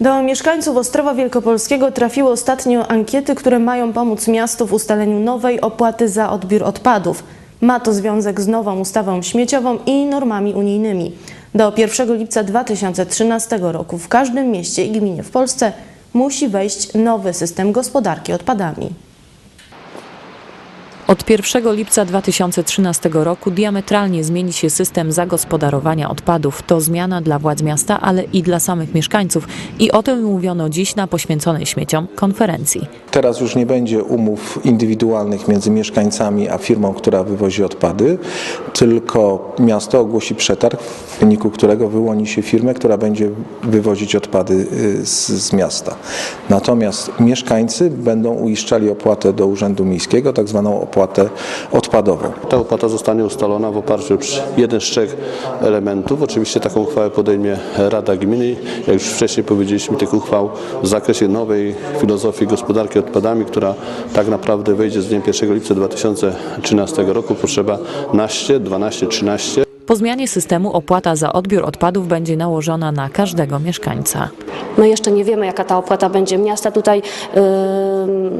Do mieszkańców Ostrowa Wielkopolskiego trafiły ostatnio ankiety, które mają pomóc miastu w ustaleniu nowej opłaty za odbiór odpadów. Ma to związek z nową ustawą śmieciową i normami unijnymi. Do 1 lipca 2013 roku w każdym mieście i gminie w Polsce musi wejść nowy system gospodarki odpadami. Od 1 lipca 2013 roku diametralnie zmieni się system zagospodarowania odpadów. To zmiana dla władz miasta, ale i dla samych mieszkańców. I o tym mówiono dziś na poświęconej śmieciom konferencji. Teraz już nie będzie umów indywidualnych między mieszkańcami a firmą, która wywozi odpady, tylko miasto ogłosi przetarg, w wyniku którego wyłoni się firmę, która będzie wywozić odpady y, z, z miasta. Natomiast mieszkańcy będą uiszczali opłatę do Urzędu Miejskiego, tak zwaną opłatę odpadową. Ta opłata zostanie ustalona w oparciu o jeden z trzech elementów. Oczywiście taką uchwałę podejmie Rada Gminy. Jak już wcześniej powiedzieliśmy, tych uchwał w zakresie nowej filozofii gospodarki odpadami, która tak naprawdę wejdzie z dniem 1 lipca 2013 roku, potrzeba naście, 12, 13. Po zmianie systemu opłata za odbiór odpadów będzie nałożona na każdego mieszkańca. My jeszcze nie wiemy, jaka ta opłata będzie. Miasta tutaj yy,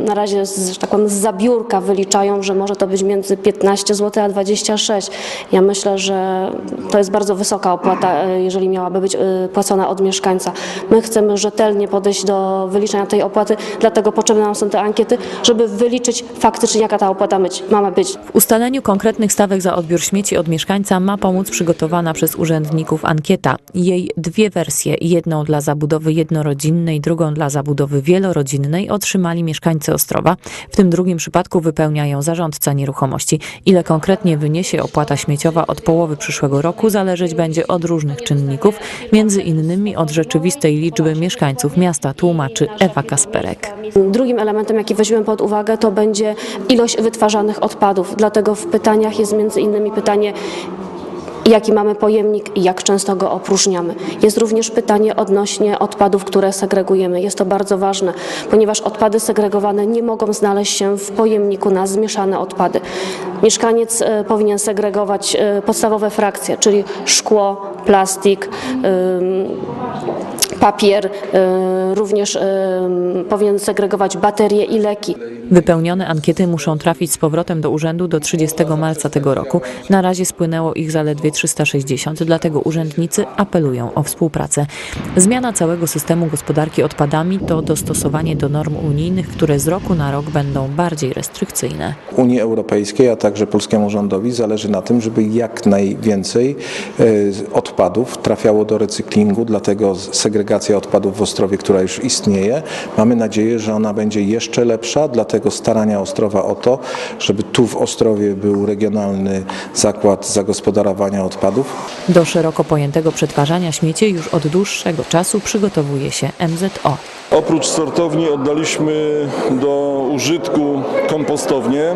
na razie z, że tak powiem, z zabiórka wyliczają, że może to być między 15 zł a 26. Ja myślę, że to jest bardzo wysoka opłata, yy, jeżeli miałaby być yy, płacona od mieszkańca. My chcemy rzetelnie podejść do wyliczenia tej opłaty, dlatego potrzebne nam są te ankiety, żeby wyliczyć faktycznie, jaka ta opłata być, ma być. W ustaleniu konkretnych stawek za odbiór śmieci od mieszkańca ma pomóc przygotowana przez urzędników ankieta. Jej dwie wersje, jedną dla zabudowy jednorodzinnej, drugą dla zabudowy wielorodzinnej otrzymali mieszkańcy Ostrowa. W tym drugim przypadku wypełniają zarządca nieruchomości. Ile konkretnie wyniesie opłata śmieciowa od połowy przyszłego roku zależeć będzie od różnych czynników, między innymi od rzeczywistej liczby mieszkańców miasta, tłumaczy Ewa Kasperek. Drugim elementem, jaki weźmiemy pod uwagę, to będzie ilość wytwarzanych odpadów. Dlatego w pytaniach jest między innymi pytanie, jaki mamy pojemnik i jak często go opróżniamy. Jest również pytanie odnośnie odpadów, które segregujemy. Jest to bardzo ważne, ponieważ odpady segregowane nie mogą znaleźć się w pojemniku na zmieszane odpady. Mieszkaniec e, powinien segregować e, podstawowe frakcje, czyli szkło, plastik, papier, y, również ym, powinien segregować baterie i leki. Wypełnione ankiety muszą trafić z powrotem do urzędu do 30 marca tego roku. Na razie spłynęło ich zaledwie 360, dlatego urzędnicy apelują o współpracę. Zmiana całego systemu gospodarki odpadami to dostosowanie do norm unijnych, które z roku na rok będą bardziej restrykcyjne. Unii Europejskiej, a także polskiemu rządowi zależy na tym, żeby jak najwięcej e, odpadów trafiało do recyklingu, dlatego segregacja odpadów w Ostrowie, która już istnieje, mamy nadzieję, że ona będzie jeszcze lepsza, dlatego starania Ostrowa o to, żeby tu w Ostrowie był regionalny zakład zagospodarowania odpadów. Do szeroko pojętego przetwarzania śmieci już od dłuższego czasu przygotowuje się MZO. Oprócz sortowni oddaliśmy do użytku kompostownię.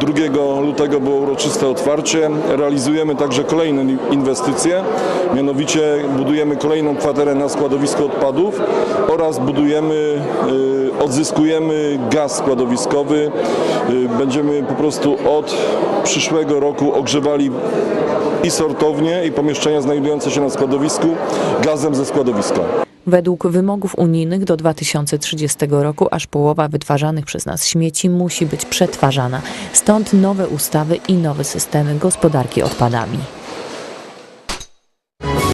2 lutego było uroczyste otwarcie. Realizujemy także kolejne inwestycje, mianowicie budujemy kolejną kwaterę na składowisku odpadów oraz budujemy, y, odzyskujemy gaz składowiskowy. Y, Będziemy po prostu od przyszłego roku ogrzewali i sortownie, i pomieszczenia znajdujące się na składowisku gazem ze składowiska. Według wymogów unijnych do 2030 roku aż połowa wytwarzanych przez nas śmieci musi być przetwarzana. Stąd nowe ustawy i nowe systemy gospodarki odpadami.